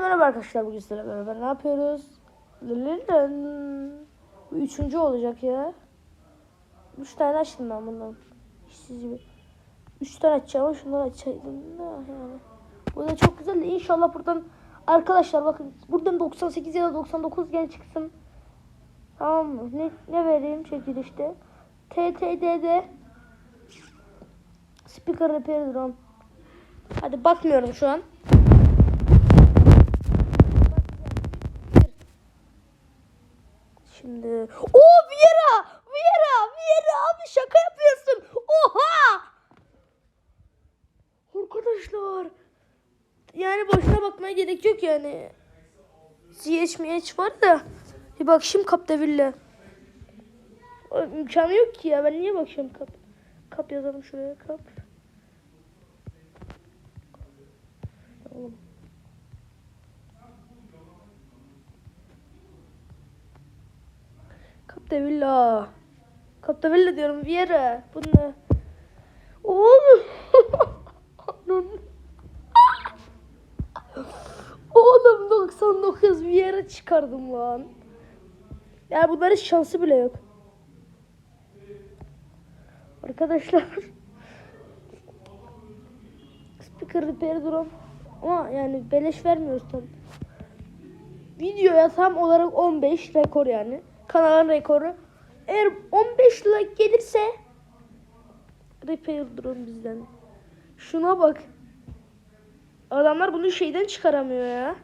merhaba arkadaşlar bugün sizlerle beraber ne yapıyoruz? Bu üçüncü olacak ya. Üç tane açtım ben bundan. İşsiz gibi. Üç tane açacağım şunları açaydım yani. Bu da çok güzel de inşallah buradan arkadaşlar bakın buradan 98 ya da 99 gel çıksın. Tamam mı? Ne, ne vereyim çekilişte? TTD'de Speaker Repair Drone. Hadi bakmıyorum şu an. Şimdi o Viera! Viera! Viera abi şaka yapıyorsun. Oha! Arkadaşlar. Yani boşuna bakmaya gerek yok yani. ZHMH var da. Bir bakayım Capdevil'le. O İmkanı yok ki ya. Ben niye bakıyorum kap? Kap yazalım şuraya kap. Oğlum. Capdevilla. Capdevilla diyorum Viera. Bunu. Oğlum. Anam. Oğlum 99 Viera çıkardım lan. Yani bunların şansı bile yok. Arkadaşlar. Speaker repair drone. Ama yani beleş vermiyoruz tabii. Videoya tam olarak 15 rekor yani. Kanalın rekoru. Eğer 15 like gelirse repair drone bizden. Şuna bak. Adamlar bunu şeyden çıkaramıyor ya.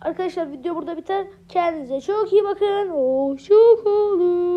Arkadaşlar video burada biter. Kendinize çok iyi bakın. Hoşçakalın.